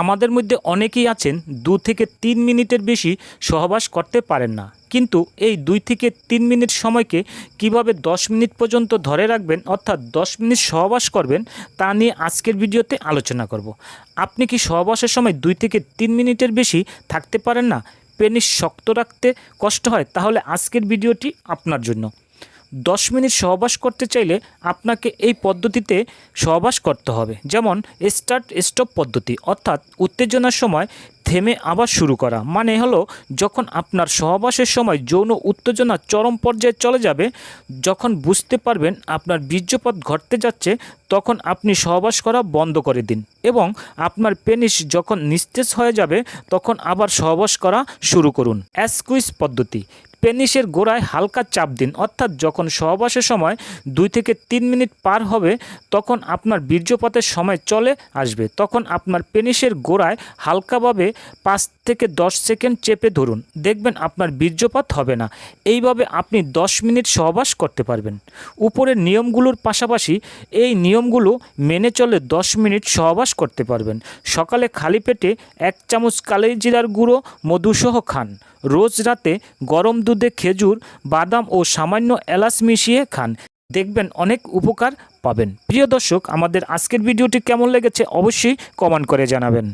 আমাদের মধ্যে অনেকেই আছেন দু থেকে তিন মিনিটের বেশি সহবাস করতে পারেন না। কিন্তু এই দুই থেকে তিন মিনিট সময়কে কীভাবে দশ মিনিট পর্যন্ত ধরে রাখবেন অর্থাৎ দশ মিনিট সহবাস করবেন, তা নিয়ে আজকের ভিডিওতে আলোচনা করব। আপনি কি সহবাসের সময় দুই থেকে তিন মিনিটের বেশি থাকতে পারেন না? পেনিস শক্ত রাখতে কষ্ট হয়, তাহলে আজকের ভিডিওটি আপনার জন্য। দশ মিনিট সহবাস করতে চাইলে আপনাকে এই পদ্ধতিতে সহবাস করতে হবে। যেমন স্টার্ট স্টপ পদ্ধতি, অর্থাৎ উত্তেজনার সময় থেমে আবার শুরু করা। মানে হলো, যখন আপনার সহবাসের সময় যৌন উত্তেজনা চরম পর্যায়ে চলে যাবে, যখন বুঝতে পারবেন আপনার বীর্যপাত ঘটতে যাচ্ছে, তখন আপনি সহবাস করা বন্ধ করে দিন এবং আপনার পেনিস যখন নিস্তেজ হয়ে যাবে, তখন আবার সহবাস করা শুরু করুন। অ্যাসকুইজ পদ্ধতি পেনিসের গোড়ায় হালকা চাপ দিন। অর্থাৎ যখন সহবাসের সময় দুই থেকে তিন মিনিট পার হবে, তখন আপনার বীর্যপাতের সময় চলে আসবে। তখন আপনার পেনিসের গোড়ায় হালকাভাবে পাঁচ থেকে দশ সেকেন্ড চেপে ধরুন। দেখবেন আপনার বীর্যপাত হবে না। এইভাবে আপনি দশ মিনিট সহবাস করতে পারবেন। উপরের নিয়মগুলোর পাশাপাশি এই নিয়মগুলো মেনে চলে দশ মিনিট সহবাস করতে পারবেন। সকালে খালি পেটে এক চামচ কালি জিরার গুঁড়ো, মধুসহ খান। রোজ রাতে গরম দুধে খেজুর, বাদাম ও সামান্য এলাচ মিশিয়ে খান। দেখবেন অনেক উপকার পাবেন। প্রিয় দর্শক, আমাদের আজকের ভিডিওটি কেমন লেগেছে অবশ্যই কমেন্ট করে জানাবেন।